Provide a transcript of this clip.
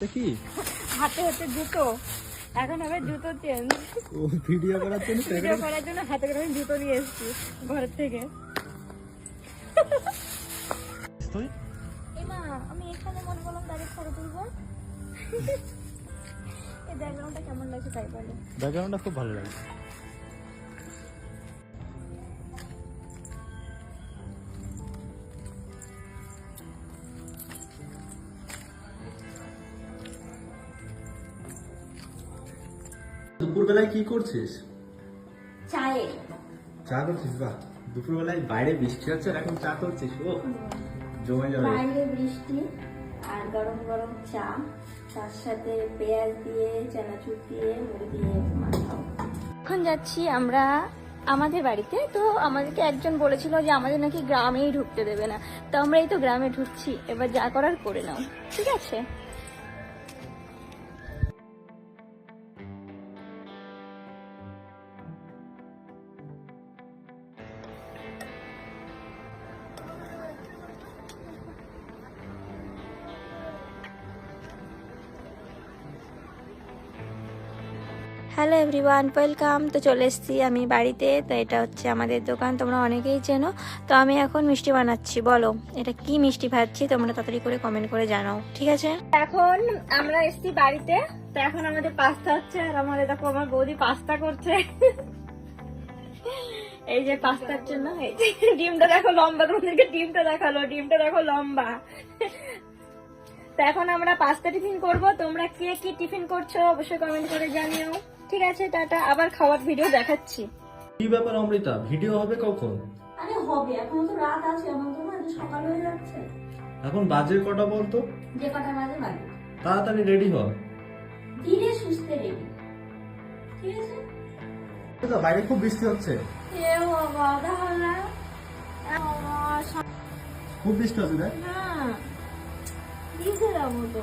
কি? হাতে হচ্ছে জুতো। এখন হবে জুতো চেঞ্জ। ও ভিডিও করার জন্য ভিডিও করার জন্য হাতে করে আমি জুতো নিয়ে এসেছি ঘরের থেকে। তুই? এমা আমি এখানে মনে করলাম দাঁড়িয়ে ফটো তুলবো। এই ব্যাকগ্রাউন্ডটা কেমন লাগছে তাই বলো। ব্যাকগ্রাউন্ডটা খুব ভালো লাগে দুপুরবেলায় কি করছিস? চায়ে। চা করছিস? বাহ দুপুরবেলায় বাইরে বৃষ্টি হচ্ছে আর এখন চা করছিস ও। জমে যাবে। বাইরে বৃষ্টি আর গরম গরম চা তার সাথে পেঁয়াজ দিয়ে চানাচুর দিয়ে মুড়ি দিয়ে মাখাও এখন যাচ্ছি আমরা আমাদের বাড়িতে তো আমাদেরকে একজন বলেছিল যে আমাদের নাকি গ্রামেই ঢুকতে দেবে না। তো আমরা এই তো গ্রামে ঢুকছি এবার যা করার করে নাও। ঠিক আছে? Hello everyone, welcome. তো চলে এসেছি আমি বাড়িতে। তো এটা হচ্ছে আমাদের দোকান, তোমরা অনেকেই চেনো। তো আমি এখন মিষ্টি বানাচ্ছি, বলো। এটা কি মিষ্টি ভাজছি, তোমরা তাড়াতাড়ি করে কমেন্ট করে জানাও, ঠিক আছে? এখন আমরা এসেছি বাড়িতে। তো এখন আমাদের পাস্তা হচ্ছে, আর আমাদের দেখো আমার বৌদি পাস্তা করছে। এই যে পাস্তার জন্য ডিমটা দেখো লম্বা, তোমাদেরকে ডিমটা দেখাল, ডিমটা দেখো লম্বা। তো এখন আমরা পাস্তা টিফিন করব। তোমরা কে কি টিফিন করছ, অবশ্যই কমেন্ট করে জানিও। ঠিক আছে টাটা। আবার খাওয়ার ভিডিও দেখাচ্ছি। কি ব্যাপার অমৃতা? ভিডিও হবে কখন? আরে হবে এখন তো রাত আছে এমন তো না সকাল হয়ে যাচ্ছে। এখন বাজে কটা বলতো? যে কটা বাজে বাজে। তাড়াতাড়ি রেডি হ। ধীরে সুস্থে রেডি ঠিক আছে? তো বাইরে খুব বৃষ্টি হচ্ছে। এ বাবা তাহলে খুব বৃষ্টি হচ্ছে দেখ না দিতে যাব তো।